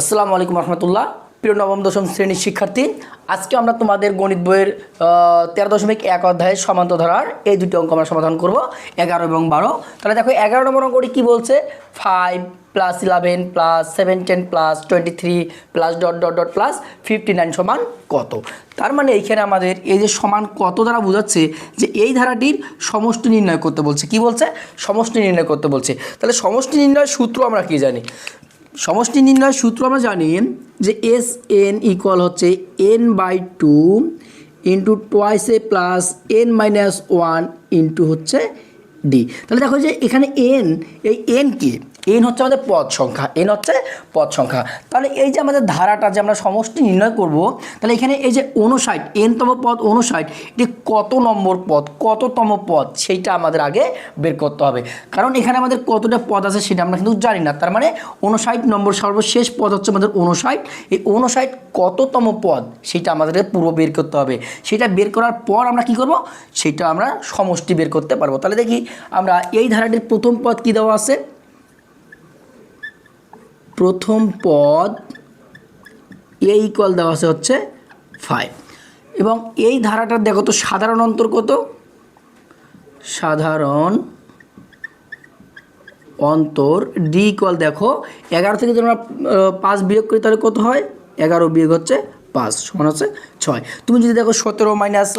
আসসালামু আলাইকুম রহমতুল্লাহ। প্রিয় নবম, দশম শ্রেণির শিক্ষার্থী, আজকে আমরা তোমাদের গণিত বইয়ের তেরো দশমিক এক অধ্যায়ের সমান্ত ধরার এই দুটি অঙ্ক আমরা সমাধান করব, এগারো এবং বারো। তাহলে দেখো, এগারো নম্বর অঙ্কটি কী বলছে? Five plus eleven plus seventeen plus twenty three plus dot dot dot plus fifty nine সমান কত? তার মানে এইখানে আমাদের এই যে সমান কত দ্বারা বোঝাচ্ছে যে এই ধারাটির সমষ্টি নির্ণয় করতে বলছে। কি বলছে? সমষ্টি নির্ণয় করতে বলছে। তাহলে সমষ্টি নির্ণয়ের সূত্র আমরা কি জানি? সমষ্টি নির্ণয়ের সূত্র আমরা জানি যে এস এন ইকুয়াল হচ্ছে N by two into twice A plus N minus one into হচ্ছে ডি তাহলে দেখো যে এখানে এন এই এন কি? এন হচ্ছে আমাদের পদ সংখ্যা এন হচ্ছে পদ সংখ্যা। তাহলে এই যে আমাদের ধারাটা যে আমরা সমষ্টি নির্ণয় করব, তাহলে এখানে এই যে অনুষাট এনতম পদ অনুষাট এটি কত নম্বর পদ, কততম পদ, সেইটা আমাদের আগে বের করতে হবে। কারণ এখানে আমাদের কতটা পদ আছে সেটা আমরা কিন্তু জানি না। তার মানে অনুষাট নম্বর সর্বশেষ পদ হচ্ছে আমাদের অনুষাট এই অনুষাট কততম পদ, সেটা আমাদের পূর্ব বের করতে হবে। সেটা বের করার পর আমরা কি করব? সেটা আমরা সমষ্টি বের করতে পারব। তাহলে দেখি আমরা এই ধারাটির প্রথম পদ কি দেওয়া আছে? প্রথম পদ এ ইকুয়াল দেওয়া আছে হচ্ছে ফাইভ এবং এই ধারাটার দেখো তো সাধারণ অন্তর কত? সাধারণ অন্তর ডি ইকুয়াল দেখো, এগারো থেকে যদি আমরা পাঁচ বিয়োগ করি তাহলে কত হয়? এগারো বিয়োগ হচ্ছে পাঁচ, সমান হচ্ছে ছয়। তুমি যদি দেখো সতেরো মাইনাস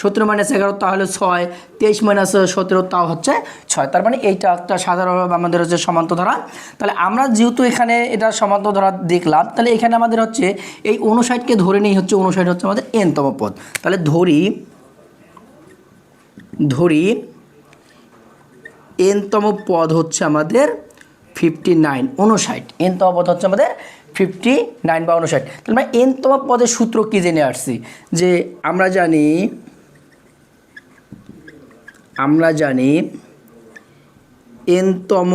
সতেরো মাইনাস এগারো, তাহলে ছয়। তেইশ মাইনাস সতেরো, তাও হচ্ছে ছয়। তার মানে এইটা একটা সাধারণভাবে আমাদের হচ্ছে সমান্ত ধরা। তাহলে আমরা যেহেতু এখানে এটা সমান্ত ধরা দেখলাম, তাহলে এখানে আমাদের হচ্ছে এই অনুষাটকে ধরে নিই হচ্ছে অনুষাট হচ্ছে আমাদের এনতম পদ। তাহলে ধরি ধরি এনতম পদ হচ্ছে আমাদের ফিফটি নাইন উনষাট এনতম পদ হচ্ছে আমাদের ফিফটি, নাইন বা উনষাট। তাহলে আমরা এনতম পদের সূত্র কী জেনে আসছি? যে আমরা জানি আমরা জানি এনতম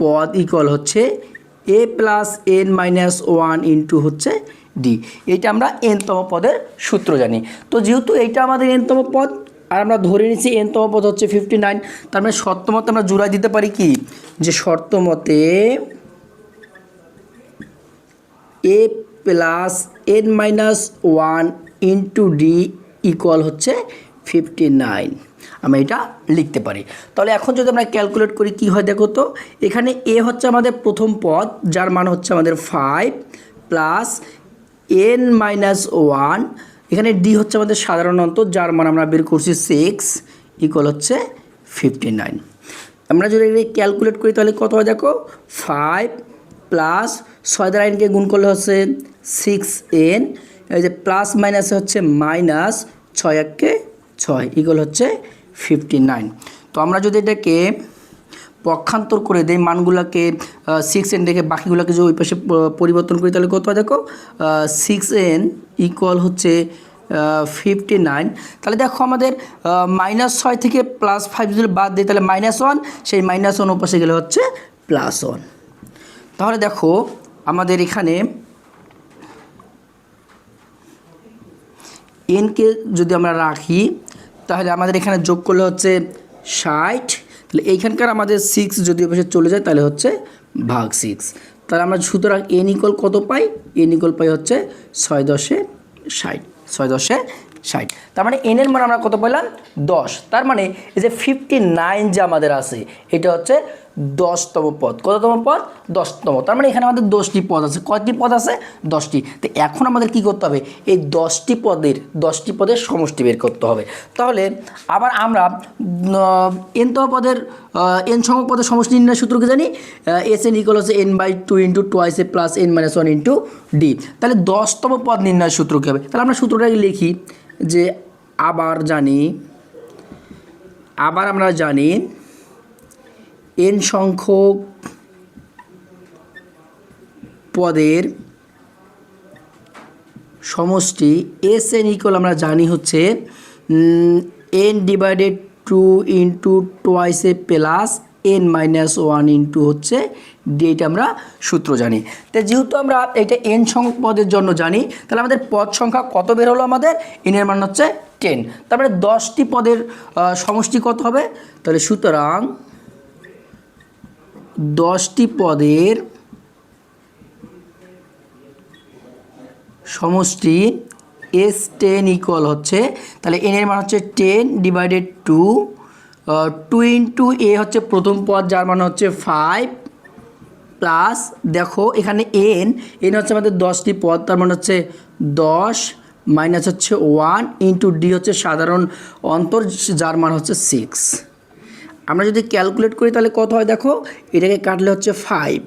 পদ ইকল হচ্ছে A plus N minus one into হচ্ছে ডি এইটা আমরা এনতম পদের সূত্র জানি। তো যেহেতু এইটা আমাদের এনতম পদ, আর আমরা ধরে নিচ্ছি এনতম পদ হচ্ছে ফিফটি নাইন তার মানে শর্ত মতে আমরা জোড়ায় দিতে পারি কি? যে শর্ত মতে A plus N minus one into D equal হচ্ছে ফিফটি নাইন আমরা এটা লিখতে পারি। তাহলে এখন যদি আমরা ক্যালকুলেট করি, কি হয় দেখো তো, এখানে এ হচ্ছে আমাদের প্রথম পদ, যার মান হচ্ছে আমাদের five plus N minus one এখানে ডি হচ্ছে আমাদের সাধারণ অন্তর, যার মান আমরা বের করছি সিক্স ইকুয়াল হচ্ছে ফিফটি নাইন আমরা যদি ক্যালকুলেট করি, তাহলে কত হয় দেখো? ফাইভ প্লাস ছয় দ্বারা এনকে গুণ করলে হচ্ছে সিক্স এন এই যে প্লাস মাইনাসে হচ্ছে মাইনাস ছয় এককে ছয় ইকুয়াল হচ্ছে ফিফটি নাইন তো আমরা যদি এটাকে পক্ষান্তর করে দেই, মানগুলোকে সিক্স এন রেখে বাকিগুলোকে যদি ওই পাশে পরিবর্তন করি, তাহলে কত দেখো? সিক্স এন ইকুয়াল হচ্ছে ফিফটি নাইন তাহলে দেখো আমাদের মাইনাস ছয় থেকে প্লাস ফাইভ যদি বাদ দিই, তাহলে মাইনাস ওয়ান সেই মাইনাস ওয়ান ওপাশে গেলে হচ্ছে প্লাস ওয়ান তাহলে দেখো আমাদের এখানে এনকে যদি আমরা রাখি, তাহলে আমাদের এখানে যোগ করলে হচ্ছে ষাট। তাহলে এইখানকার আমাদের সিক্স যদি ওপাশে চলে যায়, তাহলে হচ্ছে ভাগ সিক্স তাহলে আমরা সুতরাং এন ইকল কত পাই? এন ইকল পাই হচ্ছে ছয় দশে ষাট। ছয় দশে ষাট। তার মানে এনের মান আমরা কত পেলাম দশ। তার মানে এই যে ফিফটি নাইন যে আমাদের আছে, এটা হচ্ছে দশতম পদ। কততম পদ? দশতম। তার মানে এখানে আমাদের দশটি পদ আছে। কয়টি পদ আছে? দশটি। তো এখন আমাদের কি করতে হবে? এই দশটি পদের দশটি পদের সমষ্টি বের করতে হবে। তাহলে আবার আমরা এনতম পদের এন সংখ্যক পদের সমষ্টি নির্ণয় সূত্রকে জানি? এস এন ইকুয়াল হচ্ছে N by two into twice A plus N minus one into D তাহলে দশতম পদ নির্ণয় সূত্র কী হবে। তাহলে আমরা সূত্রটাকে লিখি যে আবার জানি, আবার আমরা জানি এন সংখ্যক পদের সমষ্টি এস এন ইকুয়াল আমরা জানি হচ্ছে N divided two into twice A plus N minus one into হচ্ছে ডি এটা আমরা সূত্র জানি। তো যেহেতু আমরা এটা এন সংখ্যক পদের জন্য জানি, তাহলে আমাদের পদ সংখ্যা কত বের হলো আমাদের? এনের মান হচ্ছে টেন তারপরে দশটি পদের সমষ্টি কত হবে? তাহলে সুতরাং দশটি পদের সমষ্টি এস টেন ইকুয়াল হচ্ছে। তাহলে এন এর মান হচ্ছে ten divided two two into A হচ্ছে প্রথম পদ, যার মান হচ্ছে ফাইভ প্লাস দেখো এখানে এন এন হচ্ছে আমাদের দশটি পদ, তার মানে হচ্ছে দশ মাইনাস হচ্ছে ওয়ান ইন্টু ডি হচ্ছে সাধারণ অন্তর, যার মান হচ্ছে সিক্স আমরা যদি ক্যালকুলেট করি তাহলে কত হয় দেখো? এটাকে কাটলে হচ্ছে ফাইভ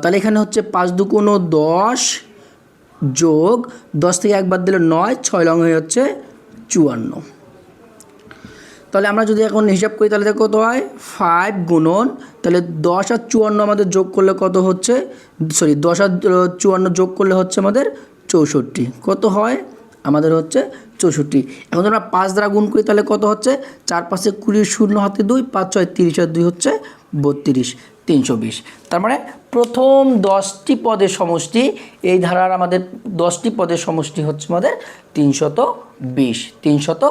তাহলে এখানে হচ্ছে পাঁচ দুকোনো দশ যোগ দশ থেকে একবার দিলে নয়, ছয় লং হয়ে হচ্ছে চুয়ান্ন। তাহলে আমরা যদি এখন হিসাব করি তাহলে কত হয়? ফাইভ গুণন, তাহলে দশ আর চুয়ান্ন আমাদের যোগ করলে কত হচ্ছে? সরি দশ আর চুয়ান্ন যোগ করলে হচ্ছে আমাদের চৌষট্টি। কত হয়? আমাদের হচ্ছে চৌষট্টি। এখন আমরা পাঁচ দ্বারা গুণ করি, তাহলে কত হচ্ছে? চার পাশে কুড়ি, শূন্য হাতে দুই, পাঁচ ছয়, তিরিশ, আর দুই হচ্ছে বত্রিশ, তিনশো বিশ। তার মানে প্রথম দশটি পদের সমষ্টি, এই ধারার আমাদের দশটি পদের সমষ্টি হচ্ছে আমাদের তিনশত বিশ তিনশত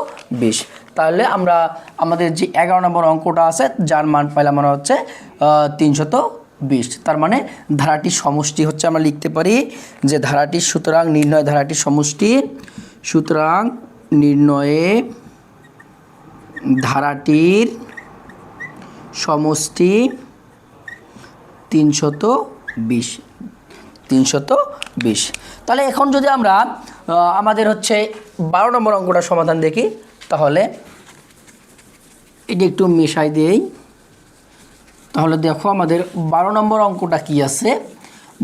বিশ। তাহলে আমরা আমাদের যে এগারো নম্বর অঙ্কটা আছে, যার মান পাইলাম আমরা হচ্ছে তিনশত বিশ তার মানে ধারাটির সমষ্টি হচ্ছে আমরা লিখতে পারি যে ধারাটির সুতরাং নির্ণয় ধারাটির সমষ্টি, সুতরাং নির্ণয়ে ধারাটির সমষ্টি তিনশত বিশ। তিনশত বিশ। তাহলে এখন যদি আমরা আমাদের হচ্ছে বারো নম্বর অঙ্কটা সমাধান দেখি, তাহলে এটি একটু মেশাই দেই। তাহলে দেখো আমাদের বারো নম্বর অঙ্কটা কি আছে?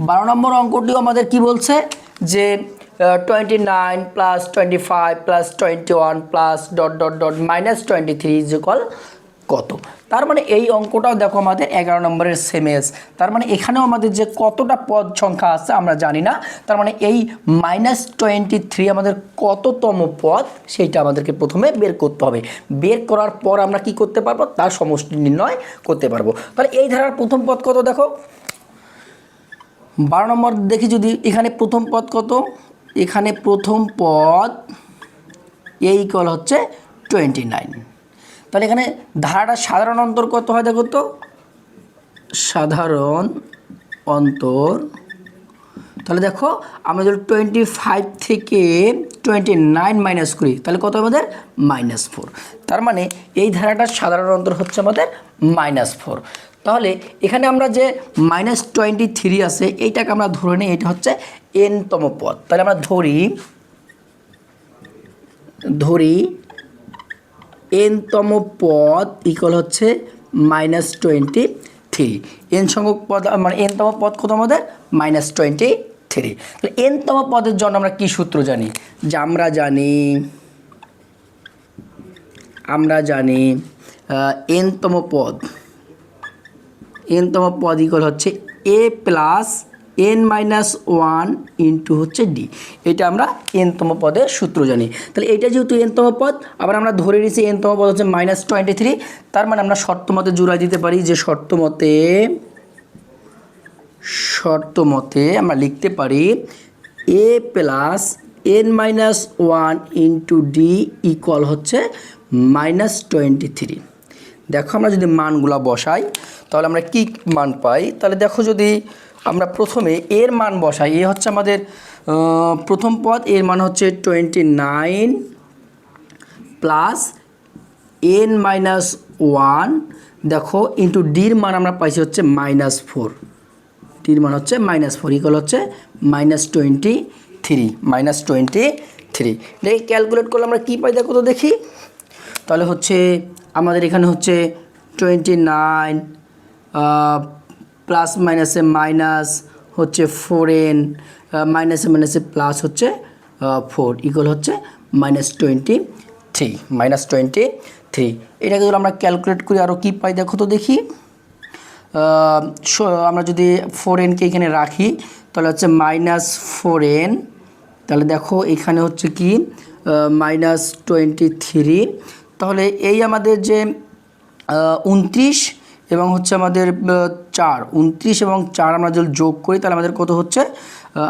বারো নম্বর অঙ্কটিও আমাদের কি বলছে? যে twenty nine plus twenty five plus twenty one plus dot dot dot minus twenty three is equal কত? তার মানে এই অঙ্কটাও দেখো আমাদের এগারো নম্বরের সেমএস তার মানে এখানেও আমাদের যে কতটা পদ সংখ্যা আছে আমরা জানি না। তার মানে এই মাইনাস টোয়েন্টি থ্রি আমাদের কততম পদ, সেইটা আমাদেরকে প্রথমে বের করতে হবে। বের করার পর আমরা কি করতে পারব? তার সমষ্টি নির্ণয় করতে পারব। তাহলে এই ধারার প্রথম পদ কত দেখো? বারো নম্বর দেখি যদি এখানে প্রথম পদ কত? এখানে প্রথম পদ এই কল হচ্ছে টোয়েন্টি নাইন তাহলে এখানে ধারাটা সাধারণ অন্তর কত হয় দেখো তো? সাধারণ অন্তর। তাহলে দেখো, আমরা যদি টোয়েন্টি ফাইভ থেকে টোয়েন্টি নাইন মাইনাস করি, তাহলে কত আমাদের? মাইনাস ফোর তার মানে এই ধারাটার সাধারণ অন্তর হচ্ছে আমাদের মাইনাস ফোর তাহলে এখানে আমরা যে মাইনাস টোয়েন্টি থ্রি আছে, এইটাকে আমরা ধরে নিই, এটা হচ্ছে এনতম পদ। তাহলে আমরা ধরি ধরি এনতম পদ ইকুয়াল হচ্ছে মাইনাস টোয়েন্টি থ্রি এন সংখ্যক পদ মানে এনতম পদ কত আমাদের? মাইনাস টোয়েন্টি থ্রি তাহলে এনতম পদের জন্য আমরা কি সূত্র জানি? যে আমরা জানি আমরা জানি এনতম পদ এনতম পদ ইকুয়াল হচ্ছে A plus N minus one into হচ্ছে ডি এটা আমরা এনতম পদের সূত্র জানি। তাহলে এটা যেহেতু এনতম পদ, আবার আমরা ধরে নিয়েছি এনতম পদ হচ্ছে মাইনাস টোয়েন্টি থ্রি তার মানে আমরা শর্ত মতে জোড়া দিতে পারি যে শর্ত মতে শর্ত মতে আমরা লিখতে পারি A plus N minus one into D equal হচ্ছে মাইনাস টোয়েন্টি থ্রি দেখো আমরা যদি মানগুলা বসাই, তাহলে আমরা কি মান পাই? তাহলে দেখো যদি আমরা প্রথমে এর মান বসাই। এ হচ্ছে আমাদের প্রথম পদ, এর মান হচ্ছে twenty nine plus N minus one দেখো ইন্টু ডির মান আমরা পাইছি হচ্ছে মাইনাস ফোর টির মান হচ্ছে মাইনাস ফোর ইকুয়াল হচ্ছে minus twenty three minus twenty three দেখি ক্যালকুলেট করলে আমরা কী পাই? দেখো তো দেখি। তাহলে হচ্ছে আমাদের এখানে হচ্ছে টোয়েন্টি নাইন প্লাস মাইনাসে মাইনাস হচ্ছে ফোর এন মাইনাসে মাইনাসে প্লাস হচ্ছে ফোর ইকুয়াল হচ্ছে minus twenty three minus twenty three এটাকে যদি আমরা ক্যালকুলেট করি আরও কী পাই দেখো তো দেখি। আমরা যদি ফোর এনকে এখানে রাখি, তাহলে হচ্ছে মাইনাস ফোর এন তাহলে দেখো এখানে হচ্ছে কি মাইনাস টোয়েন্টি থ্রি তাহলে এই আমাদের যে উনত্রিশ এবং হচ্ছে আমাদের চার, উনত্রিশ এবং চার আমরা যদি যোগ করি, তাহলে আমাদের কত হচ্ছে?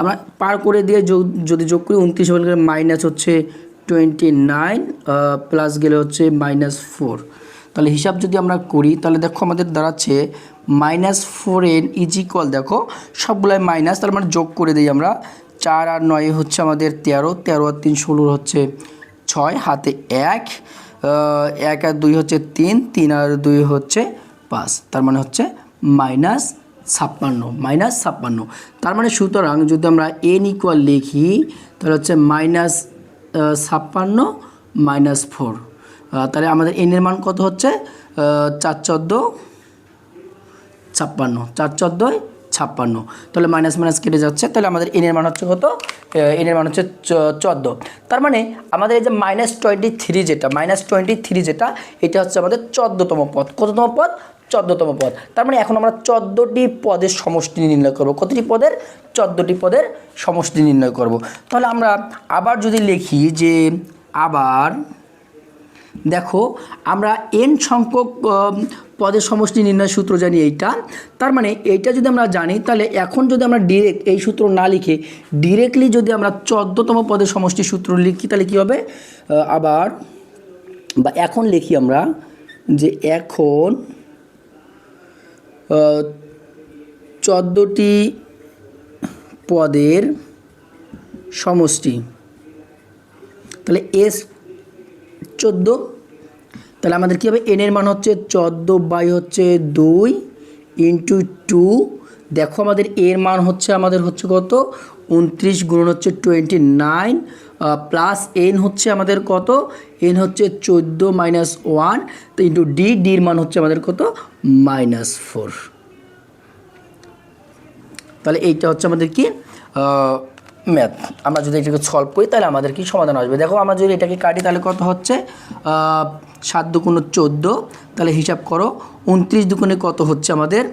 আমরা পার করে দিয়ে যদি যোগ করি, উনত্রিশ এবং মাইনাস হচ্ছে টোয়েন্টি নাইন প্লাস গেলে হচ্ছে মাইনাস ফোর তাহলে হিসাব যদি আমরা করি, তাহলে দেখো আমাদের দাঁড়াচ্ছে minus four N is equal দেখো, সবগুলাই মাইনাস তাহলে আমরা যোগ করে দিই আমরা। চার আর নয় হচ্ছে আমাদের তেরো তেরো আর তিন ষোলো হচ্ছে ছয়, হাতে এক এক আর দুই হচ্ছে তিন তিন আর দুই হচ্ছে পাঁচ তার মানে হচ্ছে মাইনাস ছাপ্পান্ন মাইনাস ছাপ্পান্ন। তার মানে সুতরাং যদি আমরা এন ইকুয়াল লিখি, তাহলে হচ্ছে মাইনাস ছাপ্পান্ন, মাইনাস ফোর তাহলে আমাদের এনের মান কত হচ্ছে? চার চোদ্দ, ছাপ্পান্ন, চার চোদ্দোয় ছাপ্পান্ন। তাহলে মাইনাস মাইনাস কেটে যাচ্ছে, তাহলে আমাদের এনের মান হচ্ছে কত? এনের মান হচ্ছে চোদ্দ। তার মানে আমাদের এই যে মাইনাস টোয়েন্টি থ্রি যেটা, মাইনাস টোয়েন্টি থ্রি যেটা, এটা হচ্ছে আমাদের চোদ্দোতম পদ। কততম পদ? চোদ্দোতম পদ। তার মানে এখন আমরা চোদ্দোটি পদের সমষ্টি নির্ণয় করব। কতটি পদের? চোদ্দোটি পদের সমষ্টি নির্ণয় করব। তাহলে আমরা আবার যদি লিখি যে আবার দেখো, আমরা এন সংখ্যক পদের সমষ্টি নির্ণয় সূত্র জানি এইটা। তার মানে এইটা যদি আমরা জানি, তাহলে এখন যদি আমরা ডিরেক্ট এই সূত্র না লিখে ডিরেক্টলি যদি আমরা চোদ্দতম পদের সমষ্টি সূত্র লিখি, তাহলে কী হবে? আবার বা এখন লিখি আমরা যে এখন চোদ্দোটি পদের সমষ্টি। তাহলে এস চোদ্দ। তাহলে আমাদের কী হবে? এনের মান হচ্ছে চোদ্দ বাই হচ্ছে দুই ইন্টু টু। দেখো আমাদের এর মান হচ্ছে, আমাদের হচ্ছে কত? উনত্রিশ গুণ হচ্ছে টোয়েন্টি নাইন। প্লাস এন হচ্ছে আমাদের কত? এন হচ্ছে চোদ্দ মাইনাস ওয়ান তো ইন্টু ডি ডির মান হচ্ছে আমাদের কত? মাইনাস ফোর তাহলে এইটা হচ্ছে আমাদের কি? ম্যাথ আমরা যদি এটাকে সলভ করি, তাহলে আমাদের কি সমাধান আসবে? দেখো, আমরা যদি এটাকে কাটি, তাহলে কত হচ্ছে? সাত দুগুণ চোদ্দ, তাহলে হিসাব করো, উনত্রিশ দুগুণে কত হচ্ছে আমাদের?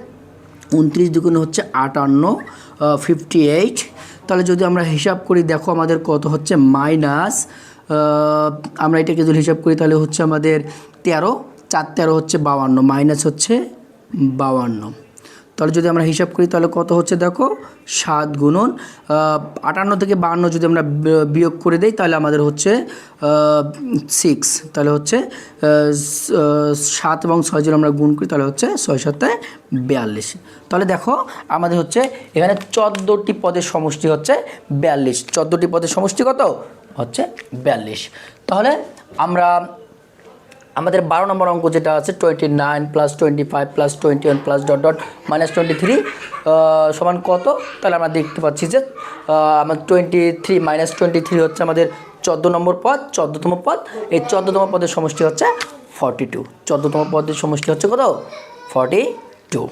উনত্রিশ দুগুণে হচ্ছে আটান্ন ফিফটি এইট তাহলে যদি আমরা হিসাব করি, দেখো আমাদের কত হচ্ছে? মাইনাস আমরা এটাকে যদি হিসাব করি, তাহলে হচ্ছে আমাদের তেরো, চার তেরো হচ্ছে বাউান্ন মাইনাস হচ্ছে বাউান্ন তাহলে যদি আমরা হিসাব করি, তাহলে কত হচ্ছে দেখো? সাত গুণন আটান্ন থেকে বাহান্ন যদি আমরা বিয়োগ করে দেই, তাহলে আমাদের হচ্ছে সিক্স তাহলে হচ্ছে সাত এবং ছয় যদি আমরা গুণ করি, তাহলে হচ্ছে ছয় সাতে বিয়াল্লিশ। তাহলে দেখো, আমাদের হচ্ছে এখানে চোদ্দোটি পদের সমষ্টি হচ্ছে বিয়াল্লিশ। চোদ্দোটি পদের সমষ্টি কত? হচ্ছে বিয়াল্লিশ। তাহলে আমরা আমাদের বারো নম্বর অঙ্ক যেটা আছে twenty nine plus twenty five plus twenty one plus dot dot minus twenty three সমান কত? তাহলে আমরা দেখতে পাচ্ছি যে আমার twenty three minus twenty three হচ্ছে আমাদের চোদ্দ নম্বর পদ, চোদ্দোতম পদ। এই চোদ্দোতম পদের সমষ্টি হচ্ছে ফর্টি টু চোদ্দোতম পদের সমষ্টি হচ্ছে কত? Forty two